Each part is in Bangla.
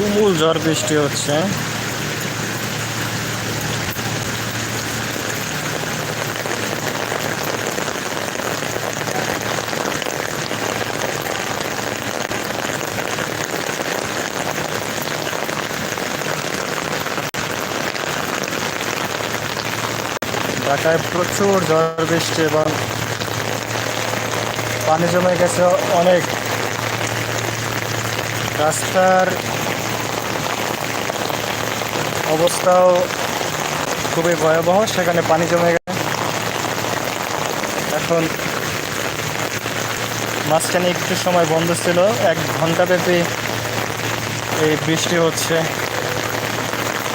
তুমুল ঝড় বৃষ্টি হচ্ছে। ঢাকায় প্রচুর ঝড় বৃষ্টি এবং পানি জমে গেছে অনেক। রাস্তার অবস্থাও খুবই ভয়াবহ, সেখানে পানি জমে গেছে। এখন মাঝখানে একটু সময় বন্ধ ছিল, এক ঘণ্টা ঘন্টাব্যাপী এই বৃষ্টি হচ্ছে।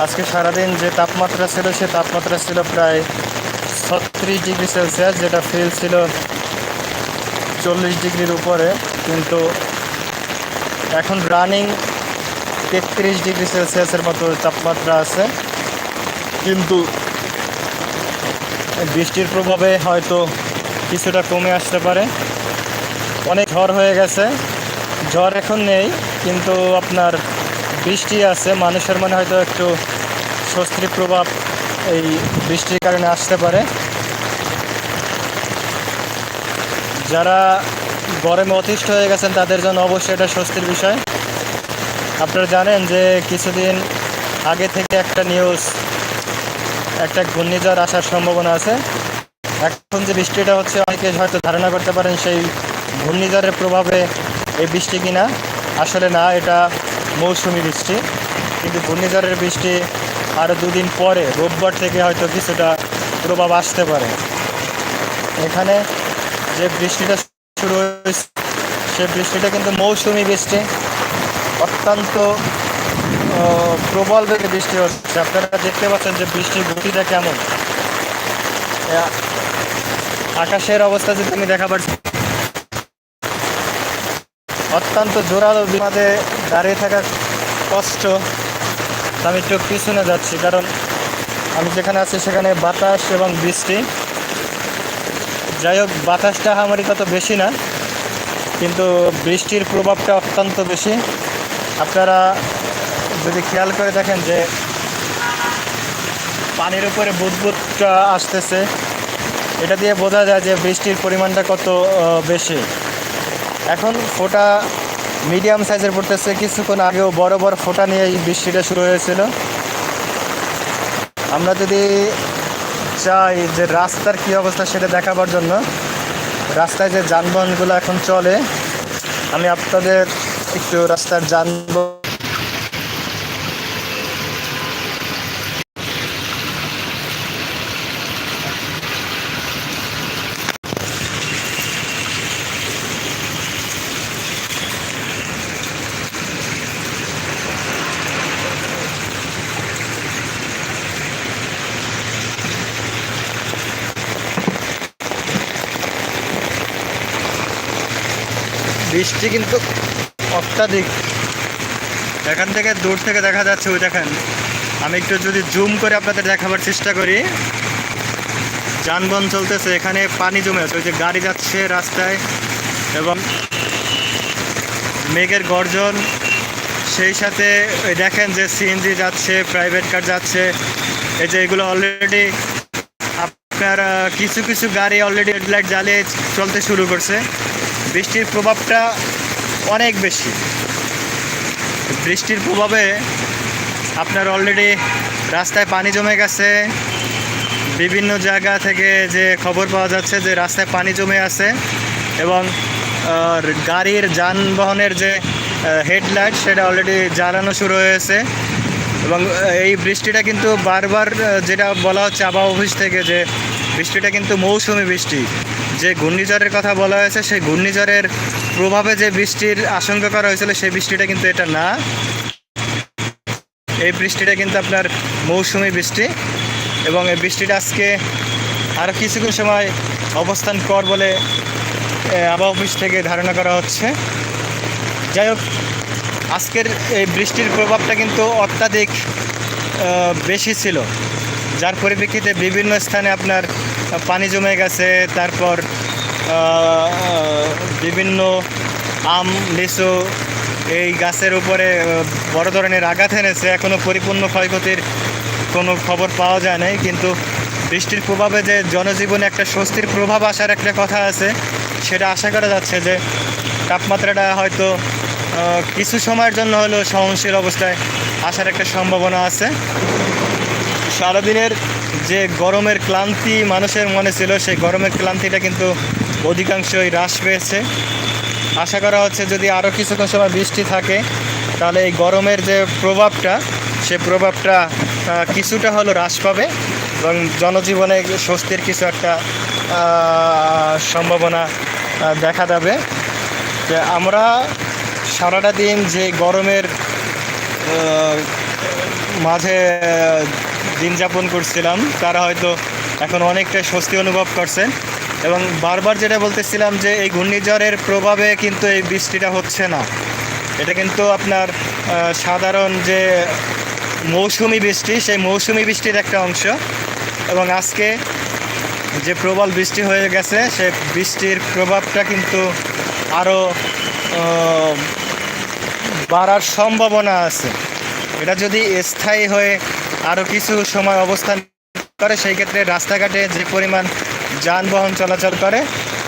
আজকে সারাদিন যে তাপমাত্রা ছিল, সে তাপমাত্রা ছিল প্রায় ছত্রিশ ডিগ্রি সেলসিয়াস, যেটা ফিল ছিল চল্লিশ ডিগ্রির উপরে। কিন্তু এখন রানিং তেত্রিশ ডিগ্রি সেলসিয়াসের মতো তাপমাত্রা আছে। কিন্তু বৃষ্টির প্রভাবে হয়তো কিছুটা কমে আসতে পারে। অনেক ঝড় হয়ে গেছে। ঝড় এখন নেই, কিন্তু আপনার বৃষ্টি আছে। মানুষের মনে হয়তো একটু স্বস্তির প্রভাব এই বৃষ্টির কারণে আসতে পারে। যারা গরমে অতিষ্ঠ হয়ে গেছেন, তাদের জন্য অবশ্যই এটা স্বস্তির বিষয়। আপনারা জানেন যে কিছুদিন আগে থেকে একটা নিউজ একটা ঘূর্ণিঝড় আসার সম্ভাবনা আছে। এখন যে বৃষ্টিটা হচ্ছে, অনেকে হয়তো ধারণা করতে পারেন সেই ঘূর্ণিঝড়ের প্রভাবে এই বৃষ্টি কিনা। আসলে না, এটা মৌসুমি বৃষ্টি। কিন্তু ঘূর্ণিঝড়ের বৃষ্টি আরও দুদিন পরে, রোববার থেকে হয়তো কিছুটা প্রভাব আসতে পারে। এখানে যে বৃষ্টিটা শুরু হয়েছে, সে বৃষ্টিটা কিন্তু মৌসুমি বৃষ্টি। অত্যন্ত প্রবল বেগে বৃষ্টি হচ্ছে। আপনারা দেখতে পাচ্ছেন যে বৃষ্টির গতিটা কেমন। আকাশের অবস্থা যদি আমি দেখা পাচ্ছি অত্যন্ত জোরালো বিমাদে দাঁড়িয়ে থাকা কষ্ট আমি একটু পিছনে যাচ্ছি, কারণ আমি যেখানে আছি সেখানে বাতাস এবং বৃষ্টি। যাই হোক, বাতাসটা আমারই তত বেশি না, কিন্তু বৃষ্টির প্রভাবটা অত্যন্ত বেশি। আপনারা যদি খেয়াল করে দেখেন যে পানির উপরে বুদবুদটা আসতেছে, এটা দিয়ে বোঝা যায় যে বৃষ্টির পরিমাণটা কত বেশি। এখন ফোটা মিডিয়াম সাইজের পড়তেছে, কিছুক্ষণ আগেও বড় বড় ফোটা নিয়ে এই বৃষ্টিটা শুরু হয়েছিল। আমরা যদি চাই যে রাস্তার কী অবস্থা সেটা দেখাবার জন্য, রাস্তায় যে যানবাহনগুলো এখন চলে, আমি আপনাদের একটু রাস্তার যানবাহন বৃষ্টি কিন্তু অত্যাধিক। এখান থেকে দূর থেকে দেখা যাচ্ছে, ওই দেখেন। আমি একটু যদি জুম করে আপনাদের দেখাবার চেষ্টা করি। যানবাহন চলতেছে, এখানে পানি জমে আছে, ওই যে গাড়ি যাচ্ছে রাস্তায় এবং মেঘের গর্জন। সেই সাথে দেখেন যে সিএনজি যাচ্ছে প্রাইভেট কার যাচ্ছে। এই যে এগুলো অলরেডি আপনার কিছু কিছু গাড়ি অলরেডি হেডলাইট জ্বালিয়ে চলতে শুরু করছে। বৃষ্টির প্রভাবটা অনেক বেশি। বৃষ্টির প্রভাবে আপনার অলরেডি রাস্তায় পানি জমে গেছে। বিভিন্ন জায়গা থেকে যে খবর পাওয়া যাচ্ছে যে রাস্তায় পানি জমে আছে এবং গাড়ির যানবাহনের যে হেডলাইট সেটা অলরেডি জ্বালানো শুরু হয়েছে এবং এই বৃষ্টিটা কিন্তু বারবার যেটা বলা হচ্ছে আবহাওয়া অফিস থেকে যে বৃষ্টিটা কিন্তু মৌসুমি বৃষ্টি। যে ঘূর্ণিঝড়ের কথা বলা হয়েছে, সেই ঘূর্ণিঝড়ের প্রভাবে যে বৃষ্টির আশঙ্কা করা হয়েছিল সেই বৃষ্টিটা কিন্তু এটা না। এই বৃষ্টিটা কিন্তু আপনার মৌসুমি বৃষ্টি এবং এই বৃষ্টিটা আজকে আরও কিছুক্ষণ সময় অবস্থান কর বলে আবহাওয়া অফিস থেকে ধারণা করা হচ্ছে। যাই হোক, আজকের এই বৃষ্টির প্রভাবটা কিন্তু অত্যাধিক বেশি ছিল। যার পরিপ্রেক্ষিতে বিভিন্ন স্থানে আপনার পানি জমে গেছে, তারপর বিভিন্ন আম, লিচু এই গাছের উপরে বড় ধরনের আঘাত এনেছে। এখনও পরিপূর্ণ ক্ষয়ক্ষতির কোনো খবর পাওয়া যায় নাই, কিন্তু বৃষ্টির প্রভাবে যে জনজীবনে একটা স্বস্তির প্রভাব আসার একটা কথা আছে, সেটা আশা করা যাচ্ছে যে তাপমাত্রাটা হয়তো কিছু সময়ের জন্য হলেও সহনশীল অবস্থায় আসার একটা সম্ভাবনা আছে। সারাদিনের যে গরমের ক্লান্তি মানুষের মনে ছিল, সেই গরমের ক্লান্তিটা কিন্তু অধিকাংশই হ্রাস পেয়েছে। আশা করা হচ্ছে যদি আরও কিছুক্ষণ সময় বৃষ্টি থাকে, তাহলে এই গরমের যে প্রভাবটা, সে প্রভাবটা কিছুটা হলো হ্রাস পাবে এবং জনজীবনে স্বস্তির কিছু একটা সম্ভাবনা দেখা যাবে। যে আমরা সারাটা দিন যে গরমের মাঝে দিন যাপন করছিলাম, তারা হয়তো এখন অনেকটা স্বস্তি অনুভব করছেন। এবং বারবার যেটা বলতেছিলাম যে এই ঘূর্ণিঝড়ের প্রভাবে কিন্তু এই বৃষ্টিটা হচ্ছে না। এটা কিন্তু আপনার সাধারণ যে মৌসুমি বৃষ্টি, সেই মৌসুমি বৃষ্টির একটা অংশ। এবং আজকে যে প্রবল বৃষ্টি হয়ে গেছে, সে বৃষ্টির প্রভাবটা কিন্তু আরও বাড়ার সম্ভাবনা আছে। এটা যদি স্থায়ী হয়ে আরও কিছু সময় অবস্থান করে, সেই ক্ষেত্রে রাস্তাঘাটে যে পরিমাণ যানবাহন চলাচল করে,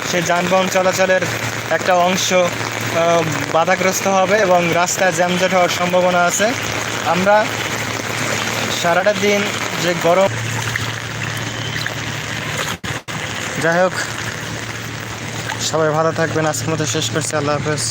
সেই যানবাহন চলাচলের একটা অংশ বাধাগ্রস্ত হবে এবং রাস্তায় জ্যামজট হওয়ার সম্ভাবনা আছে। আমরা সারাটা দিন যে গরম যাই হোক, সবাই ভালো থাকবেন। আজকের মতো শেষ করছি। আল্লাহ হাফেজ।